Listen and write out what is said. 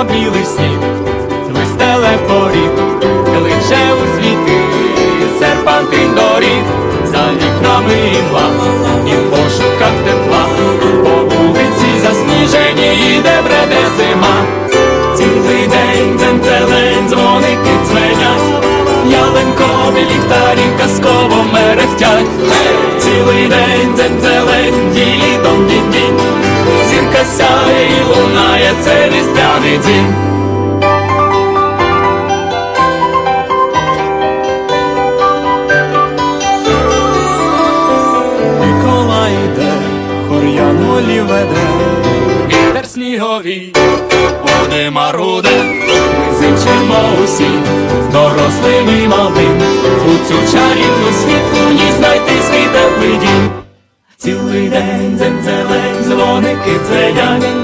білий сніг, вистеле поріг, кличе у світи, серпантин доріг, за вікнами імла, і в пошуках тепла, по вулиці засніжені, іде бреде зима. Цілий день дзень-зелень, дзвоники дзвенять, ялинкові ліхтарі казково мерехтять. Цілий день дзень-зелень, ділі-дом дінь-дінь, зірка сяє і різдвяний дзвін. Миколай йде, хор'ян волі веде, вітер сніговий, води маруде, ми зичимо усі, дорослим і малим, у цю чарівну світлу ні знайти свій теплий дім. Цілий день дзень-зелень, дзвоники дзвенять,